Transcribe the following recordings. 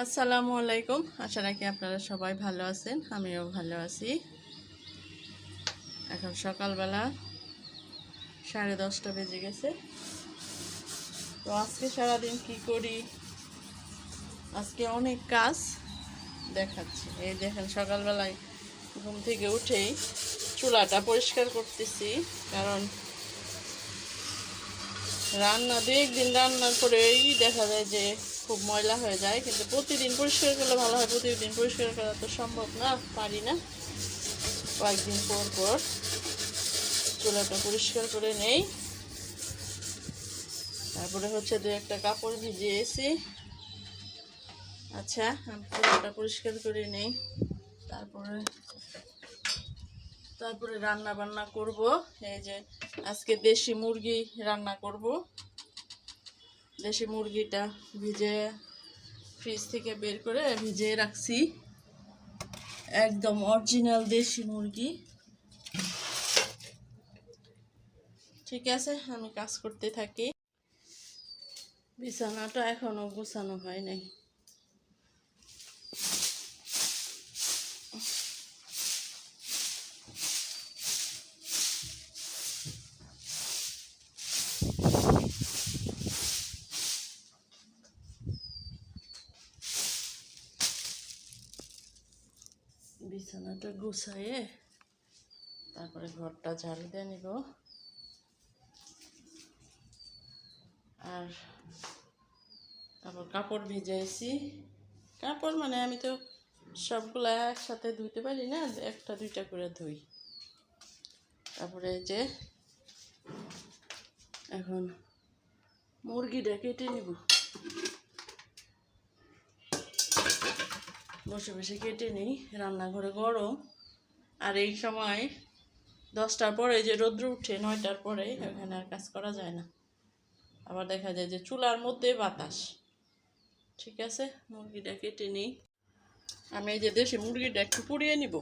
আসসালামু আলাইকুম। আশা রাখি আপনারা সবাই ভালো আছেন, আমিও ভালো আছি। এখন সকালবেলা সাড়ে দশটা বেজে গেছে। তো আজকে সারাদিন কি করি? আজকে অনেক কাজ দেখাচ্ছি। এই দেখেন সকালবেলায় ঘুম থেকে উঠেই চুলাটা পরিষ্কার করতেছি, কারণ রান্না দু একদিন রান্নার পরেই দেখা যায় যে খুব ময়লা হয়ে যায়, কিন্তু প্রতিদিন পরিষ্কার করলে ভালো হয়। প্রতিদিন পরিষ্কার করা তো সম্ভব না, পারি না। কয়েকদিন পর পর চুলাটা পরিষ্কার করে নেই। তারপরে হচ্ছে দু একটা কাপড় ভিজিয়েছি। আচ্ছা চুলাটা পরিষ্কার করে নেই। তারপরে তারপরে রান্না বান্না করব। এই যে আজকে দেশি মুরগি রান্না করব। দেশি মুরগিটা ভিজে ফ্রিজ থেকে বের করে ভিজিয়ে রাখছি। একদম অরিজিনাল দেশি মুরগি। ঠিক আছে, আমি কাজ করতে থাকি। বিছানাটা এখনও গোছানো হয় নাই। বিছানাটা গুছাইয়ে তারপরে ঘরটা ঝাড়ু দিয়ে নিব। আর তারপর কাপড় ভিজাইছি। কাপড় মানে আমি তো সবগুলা একসাথে ধুইতে পারি না, একটা দুইটা করে ধুই। তারপরে যে এখন মুরগিটা কেটে নিব। বসে বসে কেটে নিই, রান্নাঘরে গরম। আর এই সময় দশটার পরে যে রৌদ্র উঠে, নয়টার পরে ওখানে আর কাজ করা যায় না। আবার দেখা যায় যে চুলার মধ্যে বাতাস। ঠিক আছে? মুরগিটা কেটে নিই। আমি এই যে দেশি মুরগিটা একটু পুড়িয়ে নিব।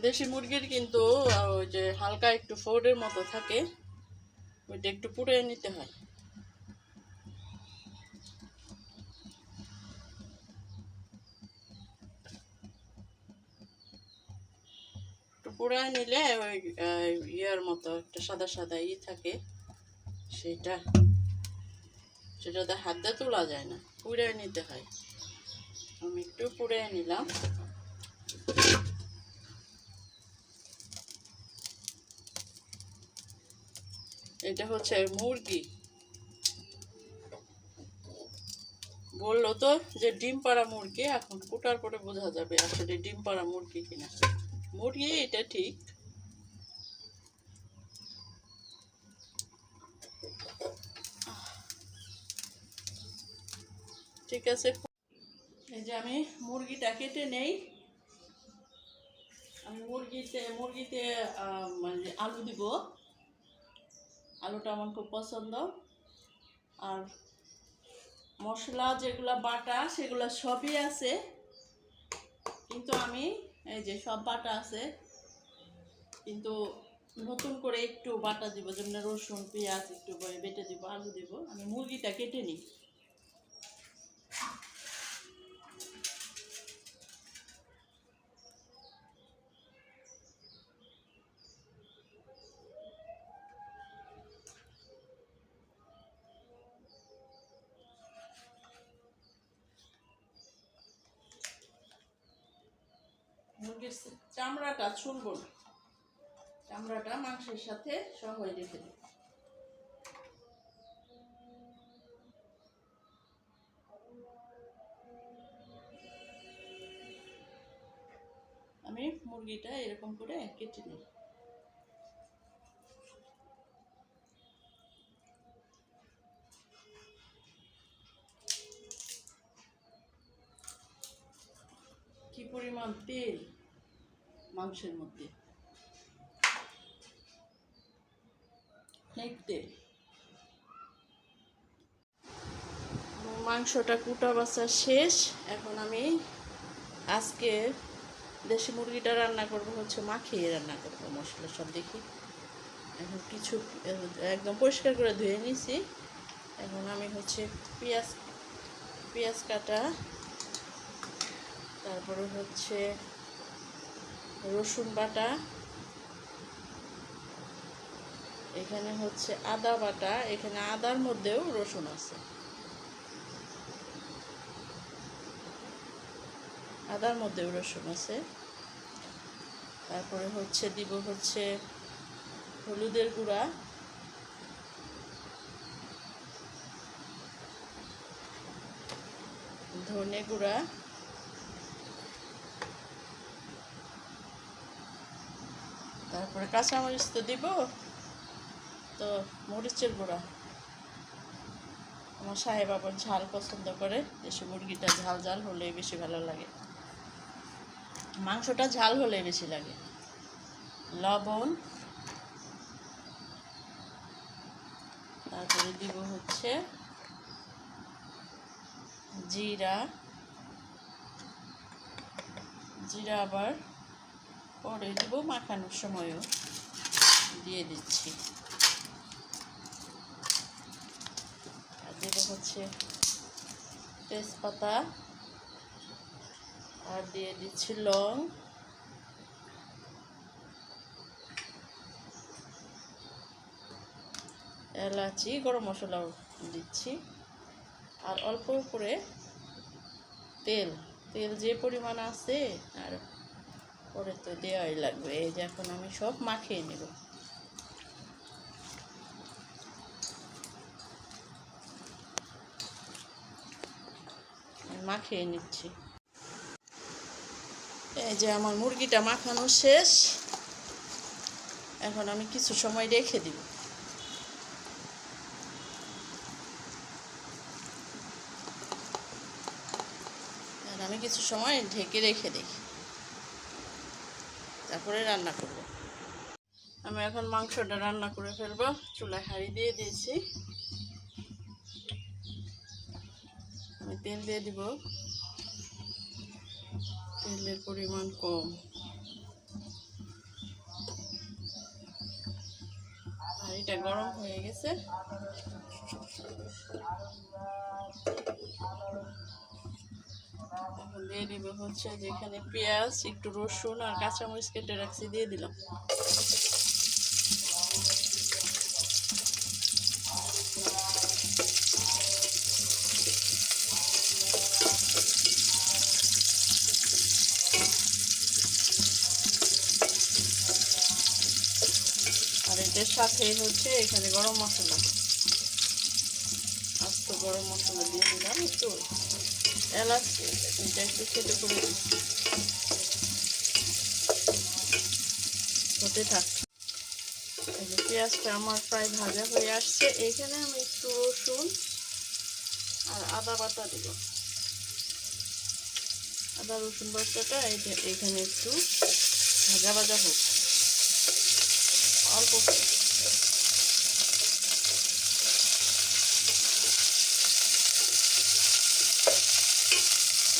দেশি মুরগির কিন্তু ওই যে হালকা একটু ফোর্ডের মতো থাকে, ওইটা একটু পুড়িয়ে নিতে হয়। পুড়ায় নিলে ওই ইয়ের মতো একটা সাদা সাদা ই থাকে, সেটা, সেটাতে হাত দিয়ে তোলা যায় না পুড়ায় নিতে হয়। আমি একটু পুড়ায় নিলাম। এটা হচ্ছে মুরগি। বলল তো যে ডিম পাড়া মুরগি, এখন কুটার পরে বোঝা যাবে আসলে ডিম পাড়া মুরগি কিনা। মুরগি এটা ঠিক। ঠিক আছে। এই যে আমি মুরগিটা কেটে নেই। আমি মুরগিতে মুরগিতে মানে আলু দিব। আলুটা আমার খুব পছন্দ। আর মশলা যেগুলো বাটা, সেগুলো সবই আছে। কিন্তু আমি এই যে সব বাটা আছে। কিন্তু নতুন করে একটু বাটা দিব, যেমন রসুন, পেঁয়াজ একটু বেটে দিব, আলু দিব। আমি মুরগিটা কেটে নিই। চামড়াটা ছুলব না। চামড়াটা মাংসের সাথে সহ রেখে দেব। আমি মুরগিটা এরকম করে কেটে নিই। কি পরিমাণ তেল? মাংসের মধ্যে। মাংসটা কুটা বাছা শেষ। এখন আমি আজকে দেশি মুরগিটা রান্না করব, হচ্ছে মাখিয়ে রান্না করব মশলা সব দেখি। এখন কিছু, একদম পরিষ্কার করে ধুয়ে নিছি। এখন আমি হচ্ছে পেঁয়াজ পেঁয়াজ কাটা, তারপরে হচ্ছে রসুন বাটা, এখানে হচ্ছে আদা বাটা, এখানে আদার মধ্যেও রসুন আছে। আদার মধ্যেও রসুন আছে। তারপরে হচ্ছে দিব হচ্ছে হলুদের গুঁড়া। ধনে গুঁড়া। তারপরে কাঁচামরিচ তো দিব, তো মরিচের গুঁড়া। আমার সাহেব আবার ঝাল পছন্দ করে, দেশি মুরগিটা ঝাল ঝাল হলে বেশি ভালো লাগে। মাংসটা ঝাল হলে বেশি লাগে। লবণ। তারপরে দিব হচ্ছে জিরা। জিরা আবার পরে দিব, মাখানোর সময়ও দিয়ে দিচ্ছি। আর দেবো হচ্ছে তেজপাতা, আর দিয়ে দিচ্ছি লং। এলাচি, গরম মশলাও দিচ্ছি। আর অল্প করে তেল তেল যে পরিমাণ আছে আর পরে তো দেওয়াই লাগবে। এই যে এখন আমি সব মাখিয়ে নেব। মাখিয়ে নিচ্ছি। এই যে আমার মুরগিটা মাখানো শেষ। এখন আমি কিছু সময় রেখে দিব। আমি কিছু সময় ঢেকে রেখে দিই তারপরে রান্না করব। আমি এখন মাংসটা রান্না করে ফেলব। চুলায় হাঁড়ি দিয়ে দিয়েছি। আমি তেল দিয়ে দিব। তেলের পরিমাণ কম। হাঁড়িটা গরম হয়ে গেছে। দিয়ে দিব হচ্ছে যেখানে পেঁয়াজ, একটু রসুন আর কাঁচামরিচ কেটে রাখছি, দিয়ে দিলাম। আর এটার সাথে হচ্ছে এখানে গরম মশলা। আস্ত গরম মশলা দিয়ে দিলাম একটু। এলাচ একটু খেতে করে হতে থাক। পেঁয়াজটা আমার প্রায় ভাজা হয়ে আসছে। এখানে আমি একটু রসুন আর আদা বাটা দেব। আদা, রসুন এই এখানে একটু ভাজা ভাজা হোক। অল্প।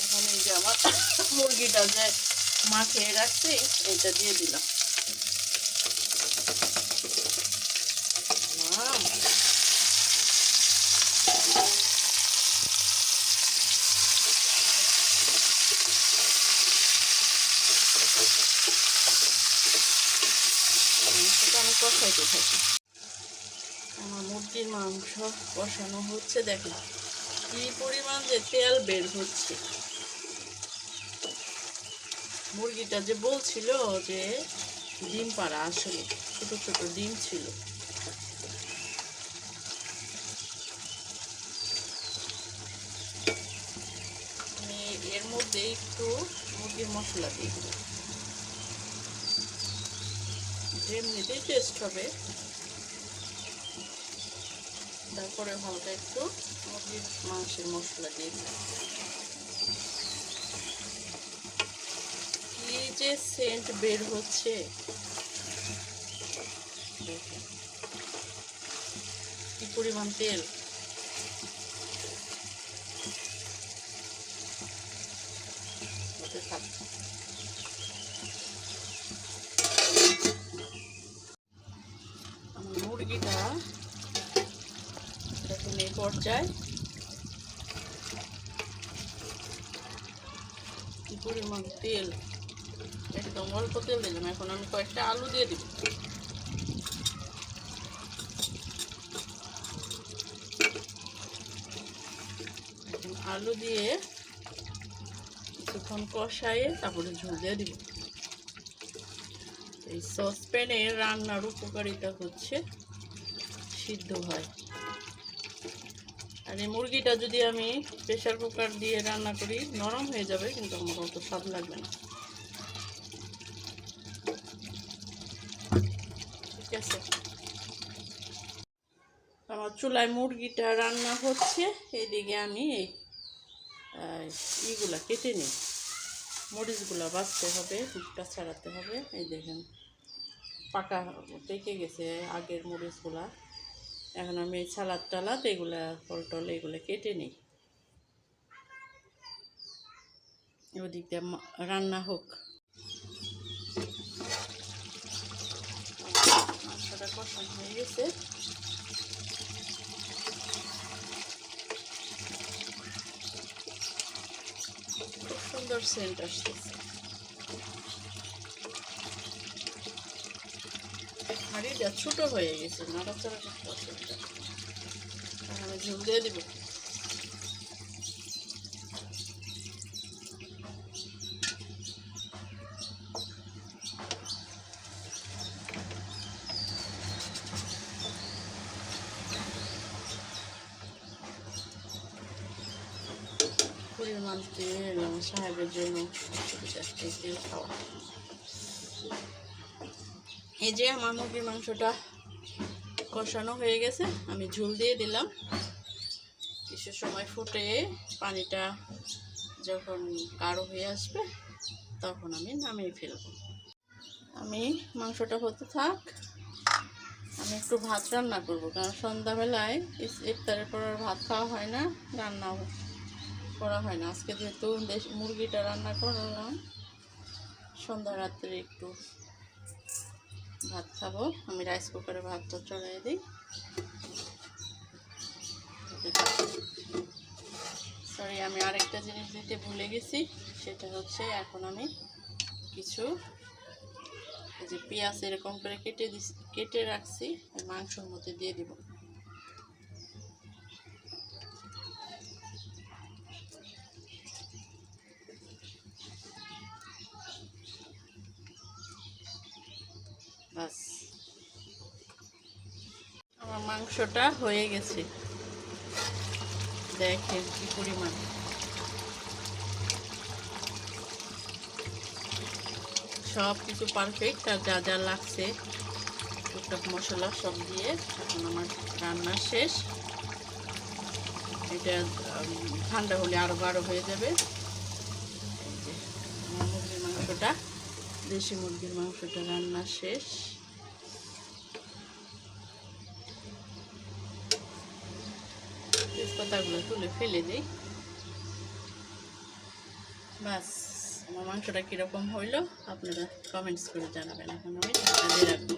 এখন এই যে আমার মুরগিটা যে মাখিয়ে রাখছি, এটা দিয়ে দিলাম। আমি কষাইতে থাকি। মুরগির মাংস কষানো হচ্ছে, দেখেন কি পরিমাণ যে তেল বের হচ্ছে। মুরগিটা যে বলছিল যে ডিম পাড়া আসলে, ছোট ছোট ডিম ছিল। আমি এর মধ্যে একটু মুরগির মশলা দিই এমনিতেই টেস্ট হবে, তারপরে হালকা একটু মুরগির মাংসের মশলা দিয়ে দিলাম কি যে সেন্ট বের হচ্ছে। কি পরিমাণ তেল? মুরগিটা দেখুন এই পর্যায়ে। কি পরিমাণ তেল? একদম অল্প তেল দিলাম, এখন আমি কয়েকটা আলু দিয়ে দিব। আলু দিয়ে কিছুক্ষণ কষাইয়ে তারপরে ঝোল দিয়ে দিব। এই সসপ্যানে রান্নার উপকারিতা হচ্ছে সিদ্ধ হয়। আর এই মুরগিটা যদি আমি প্রেশার কুকার দিয়ে রান্না করি, নরম হয়ে যাবে, কিন্তু আমার অত স্বাদ লাগবে না ঠিক আছে আমার চুলায় মুরগিটা রান্না হচ্ছে, এদিকে আমি এই ইগুলা কেটে নিই। মরিচগুলো বাঁচতে হবে, দুধটা ছাড়াতে হবে। এই দেখেন, পাকা পেকে গেছে আগের মরিচগুলা। এখন আমি এই সালাদ টালাদ এগুলা, ফল এগুলো কেটে নিই। ওদিক দিয়ে রান্না হোক। মাংসটা কষানো হয়ে গেছে খুব সুন্দর সেন্ট আসতেছে হাঁড়িটা ছোট হয়ে গেছে নাড়াচাড়া করতে আমি ঝুল দিয়ে দিব পরিমাণ তেল সাহেবের জন্য এই যে আমার মুরগির মাংসটা কষানো হয়ে গেছে আমি ঝুল দিয়ে দিলাম কিছু সময় ফুটে পানিটা যখন গাঢ় হয়ে আসবে তখন আমি নামিয়ে ফেলব আমি মাংসটা হতে থাক আমি একটু ভাত রান্না করব কারণ সন্ধ্যাবেলায় ইফতারের পর ভাত খাওয়া হয় না রান্নাও করা হয় না। আজকে যেহেতু দেশ মুরগিটা রান্না করলাম, সন্ধ্যা রাত্রে একটু ভাত খাব। আমি রাইস কুকারে ভাতটা চড়াই দিই। সরি আমি আরেকটা জিনিস দিতে ভুলে গেছি, সেটা হচ্ছে এখন আমি কিছু যে পেঁয়াজ এরকম করে কেটে দিস, কেটে রাখছি, মাংসর মধ্যে দিয়ে দিব। বাস। আমার মাংসটা হয়ে গেছে। দেখেন কি পরিমাণ। সব কিছু পারফেক্ট আর যা যা লাগছে, টুকটাক মশলা সব দিয়ে এখন আমার রান্না শেষ। এটা ঠান্ডা হলে আরও গাঢ় হয়ে যাবে। মুরগির মাংসটা দেশি মুরগির মাংসটা রান্না শেষ। তেজপাতাগুলো তুলে ফেলে দিই। বাস, আমার মাংসটা কীরকম হইল, আপনারা কমেন্টস করে জানাবেন এখন। আমি রাখব।